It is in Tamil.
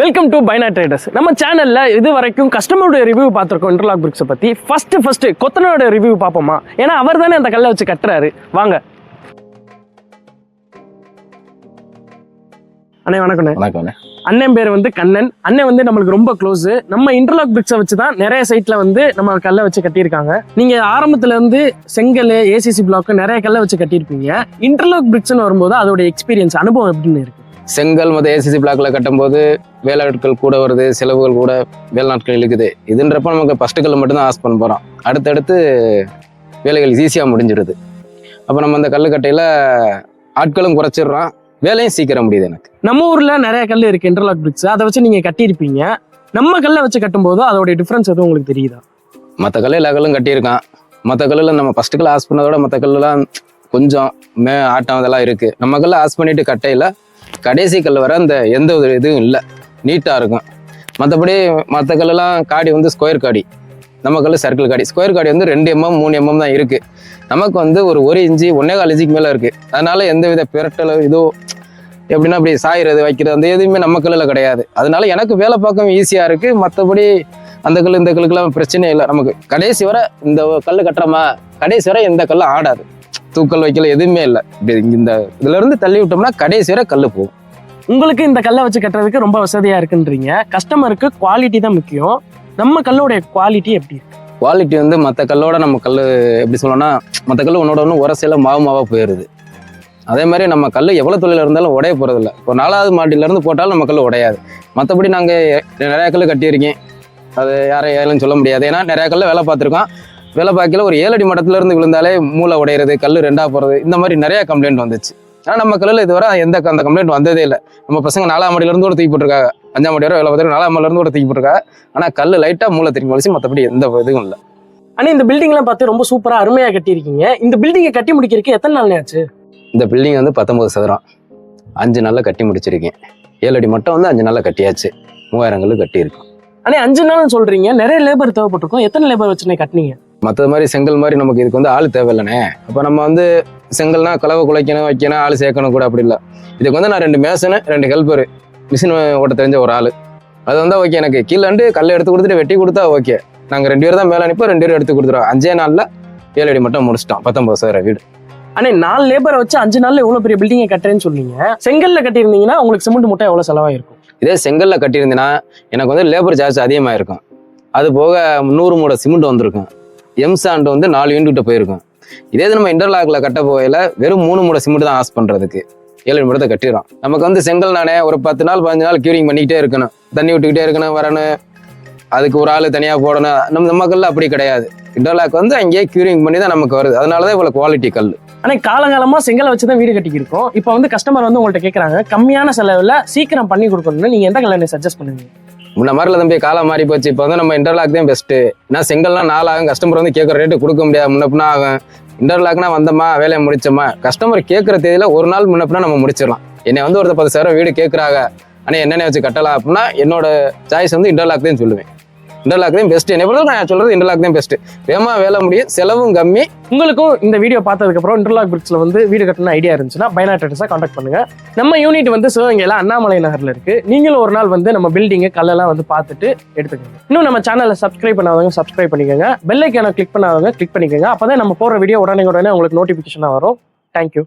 வெல்கம் டு பைனா ட்ரேடர்ஸ் நம்ம சேனல்ல இது வரைக்கும் கஸ்டமருடைய ரிவ்யூ பார்த்துருக்கோம் இன்டர்லாக் பிரிக்ஸை பத்தி. ஃபர்ஸ்ட் ஃபர்ஸ்ட் கொத்தனோட ரிவ்யூ பார்ப்போமா? ஏன்னா அவர் தானே அந்த கல்லை வச்சு கட்டுறாரு. வாங்க. அண்ணே வணக்கண்ணே வணக்கம்ண்ணே. அண்ணன் பேர் வந்து கண்ணன். அண்ணன் வந்து நம்மளுக்கு ரொம்ப க்ளோஸ் நம்ம இன்டர்லாக் பிரிக்ஸை வச்சு தான் நிறைய சைட்ல வந்து நம்ம கல்லை வச்சு கட்டியிருக்காங்க. நீங்க ஆரம்பத்துல இருந்து செங்கல் ஏசிசி பிளாக் நிறைய கல்லை வச்சு கட்டியிருப்பீங்க. இன்டர்லாக் பிரிக்ஸ்னு வரும்போது அதோட எக்ஸ்பீரியன்ஸ் அனுபவம் எப்படின்னு இருக்கு? செங்கல் மற்ற ஏசிசி பிளாக்ல கட்டும்போது வேலை நாட்கள் கூட வருது செலவுகள் கூட வேலை நாட்கள் இழுக்குது. இதுன்றப்ப நமக்கு ஃபஸ்ட்டு கல் மட்டும்தான் ஆஸ் பண்ண போகிறோம் அடுத்தடுத்து வேலைகள் ஈஸியாக முடிஞ்சிடுது. அப்போ நம்ம அந்த கல் கட்டையில் ஆட்களும் குறைச்சிடுறோம். வேலையும் சீக்கிரம் முடியுது எனக்கு. நம்ம ஊர்ல நிறைய கல் இருக்கு இன்டர்லாக் பிரிக்ஸ் அதை வச்சு நீங்க கட்டியிருப்பீங்க. நம்ம கல்லை வச்சு கட்டும்போது அதோட டிஃபரன்ஸ் எதுவும் உங்களுக்கு தெரியுதா? மற்ற கல் எல்லா கல்லும் கட்டியிருக்கான். மற்ற கல்லில் நம்ம ஃபஸ்ட்டு கல் ஆஸ் பண்ணதோட மற்ற கல்லெலாம் கொஞ்சம் மே ஆட்டம் இதெல்லாம் இருக்குது நம்ம கல்ல ஆஸ் பண்ணிட்டு கட்டையில் கடைசி கல் வர அந்த எந்த ஒரு இதுவும் இல்லை. நீட்டாக இருக்கும். மற்றபடி மற்ற கல்லெல்லாம் காடி வந்து ஸ்கொயர் காடி. நம்ம கல் சர்க்கிள் காடி. ஸ்கொயர் காடி வந்து ரெண்டு எம்எம் மூணு எம்எம் தான் இருக்குது நமக்கு வந்து ஒரு ஒரு இன்ச்சு ஒன்னே கால் இன்ச்சுக்கு மேலே இருக்குது அதனால் எந்த வித பிரட்டலோ இதோ எப்படின்னா அப்படி சாயிறது வைக்கிறது அந்த எதுவுமே நம்ம கல்லில் கிடையாது. அதனால எனக்கு வேலை பார்க்கவும் ஈஸியாக இருக்குது மற்றபடி அந்த கல் இந்த கல்லுக்கெல்லாம் பிரச்சனையே இல்லை நமக்கு. கடைசி வரை இந்த கல் கட்டுறோமா? கடைசி வரை எந்த கல் ஆடாது. தூக்கல் வைக்கல எதுவுமே இல்லை. இந்த இதுல இருந்து தள்ளி விட்டோம்னா கடைசி வரை கல் போகும். உங்களுக்கு இந்த கல்லை வச்சு கட்டுறதுக்கு ரொம்ப வசதியா இருக்குன்றீங்க. கஸ்டமருக்கு குவாலிட்டி தான் முக்கியம். நம்ம கல்லோடைய குவாலிட்டி எப்படி இருக்கு? குவாலிட்டி வந்து மற்ற கல்லோட நம்ம கல் எப்படி சொல்லணும்னா மற்ற கல் உன்னோட ஒன்று உரசையில மாவு மாவாக போயிடுது அதே மாதிரி நம்ம கல் எவ்வளோ தொழில் இருந்தாலும் உடைய போகிறதில்ல இப்போ நாலாவது மாட்டிலேருந்து போட்டாலும் நம்ம கல் உடையாது. மற்றபடி நாங்கள் நிறையா கல் கட்டியிருக்கேன். அது யாரை ஏழுன்னு சொல்ல முடியாது. ஏன்னா நிறையா கல்ல வேலை பார்த்துருக்கோம். வேலை பார்க்கல ஒரு ஏழடி மட்டத்துல இருந்து விழுந்தாலே மூளை உடையிறது கல் ரெண்டா போகிறது இந்த மாதிரி நிறைய கம்ப்ளைண்ட் வந்துச்சு. ஆனால் நம்ம கல்லில் இதுவரை எந்த அந்த கம்ப்ளைண்ட் வந்ததே இல்லை. நம்ம பசங்க நாலாம் மாடியிலேருந்து கூட தூக்கி போட்டிருக்காங்க. அஞ்சாம் மாடி வரை வேலை பார்த்துருக்காங்க நாலாம் மாடியிலேருந்து கூட தூக்கி போட்டிருக்காங்க. ஆனால் கல் லைட்டாக மூளை திரும்பி வலிச்சு மற்றபடி எந்த இதுவும் இல்லை. ஆனா இந்த பில்டிங்லாம் பார்த்து ரொம்ப சூப்பரா அருமையா கட்டியிருக்கீங்க. இந்த பில்டிங்கை கட்டி முடிக்கிறதுக்கு எத்தனை நாள் ஆச்சு? இந்த பில்டிங் வந்து பத்தொம்பது சதுரம். அஞ்சு நாளில் கட்டி முடிச்சிருக்கேன். ஏழு அடி மட்டும் வந்து அஞ்சு நாளில் கட்டியாச்சு. மூவாயிரம் கல்லு கட்டியிருக்கோம். ஆனா அஞ்சு நாள் சொல்றீங்க. நிறைய லேபர் தேவைப்பட்டிருக்கும். எத்தனை லேபர் வச்சுனே கட்டினீங்க? மற்றது மாதிரி செங்கல் மாதிரி நமக்கு இதுக்கு வந்து ஆள் தேவையில்லைண்ணே. அப்போ நம்ம வந்து செங்கல்னா கலவை குலைக்கணும் வைக்கணும் ஆள் சேர்க்கணும் கூட அப்படி இல்லை. இதுக்கு வந்து நான் ரெண்டு மேசனு ரெண்டு ஹெல்ப்பர் மிஷின் ஓட்ட தெரிஞ்ச ஒரு ஆள். அது வந்து ஓகே எனக்கு. கீழே வந்து கல் எடுத்து கொடுத்துட்டு வெட்டி கொடுத்தா ஓகே நாங்கள் ரெண்டு பேர் தான் மேலே அனுப்பி ரெண்டு பேரும் எடுத்து கொடுத்துருவோம். அஞ்சே நாளில் ஏழு அடி மட்டும் முடிச்சிட்டோம். பத்தொம்பது சதுர வீடு. ஆனா நாலு லேபரை வச்சு அஞ்சு நாள்ல எவ்வளவு பெரிய பில்டிங்கை கட்டுறேன்னு சொன்னீங்க. செங்கல்ல கட்டியிருந்தீங்கன்னா உங்களுக்கு சிமெண்ட் மூட்டை எவ்வளவு செலவாயிருக்கும்? இதே செங்கல்ல கட்டியிருந்தேன்னா எனக்கு வந்து லேபர் சார்ஜ் அதிகமாக இருக்கும் அது போக நூறு மூட சிமெண்ட் வந்திருக்கும். எம் சாண்ட் வந்து நாலு யூனிட் போயிருக்கும். இதே இது நம்ம இன்டர்லாக்ல கட்ட போகையில வெறும் மூணு மூட சிமெண்ட் தான் ஆஸ் பண்றதுக்கு. ஏழு மூடத்தை கட்டிடும் நமக்கு வந்து செங்கல் நானே ஒரு பத்து நாள் பதினஞ்சு நாள் கியூரிங் பண்ணிக்கிட்டே இருக்கணும். தண்ணி விட்டுக்கிட்டே இருக்கணும் வரணும். அதுக்கு ஒரு ஆள் தனியாக போடணும். நம்ம நமக்கெல்லாம் அப்படி கிடையாது. இன்டர்லாக் வந்து அங்கேயே கியூரிங் பண்ணி தான் நமக்கு வருது. அதனால தான் இவ்வளோ குவாலிட்டி கல். ஆனால் காலங்காலமாக செங்கலை வச்சு தான் வீடு கட்டிக்கிருக்கோம். இப்போ வந்து கஸ்டமர் வந்து உங்கள்கிட்ட கேட்குறாங்க கம்மியான செலவில் சீக்கிரம் பண்ணி கொடுக்கணும்னு நீங்கள் எந்த கல்யாணம் சஜஸ்ட் பண்ணுவீங்க? முன்ன மாதிரில தம்பி காலம் மாறி போச்சு. இப்போ வந்து நம்ம இன்டர்லாக் தான் பெஸ்ட்டு ஏன்னா செங்கல்லாம் நாளாகும் கஸ்டமர் வந்து கேட்குற ரேட்டு கொடுக்க முடியாது. முன்னப்பினா ஆகும். இன்டர்லாக்னா வந்தோமா வேலையை முடிச்சோமா? கஸ்டமர் கேட்குற தேதியில் ஒரு நாள் முன்னப்பினா நம்ம முடிச்சிடலாம். என்னை வந்து ஒருத்தர் பத்து சேரம் வீடு கேட்குறாங்க. ஆனால் என்னென்ன வச்சு கட்டலாம் அப்படின்னா என்னோட சாய்ஸ் வந்து இன்டர்லாக் தான் சொல்லுவேன். இன்டர்லாக் தான் பெஸ்ட் என்னை பொறுத்த நான் சொல்றது இன்டர்லாக் தான் பெஸ்ட் வேகமாக வேலை முடியும் செலவும் கம்மி. உங்களுக்கும் இந்த வீடியோ பார்த்ததுக்கு அப்புறம் இன்டர்லாக் பிரிட்ஜ்ல வந்து வீடு கட்டணும் ஐடியா இருந்துச்சுன்னா பைனா காண்டாக்ட் பண்ணுங்க. நம்ம யூனிட் வந்து சிவகங்கையில அண்ணாமலை நகர்ல இருக்கு. நீங்களும் ஒரு நாள் வந்து நம்ம பில்டிங்கு கல்லெல்லாம் வந்து பார்த்துட்டு எடுத்துக்கோங்க. இன்னும் நம்ம சேனலை சப்ஸ்கிரைப் பண்ணாதவங்க சப்ஸ்கிரைப் பண்ணிக்கோங்க. பெல்லைக்கான கிளிக் பண்ணாதவங்க கிளிக் பண்ணிக்கோங்க. அப்பதான் நம்ம போற வீடியோ உடனே உடனே உங்களுக்கு நோட்டிபிகேஷனா வரும். தேங்க்யூ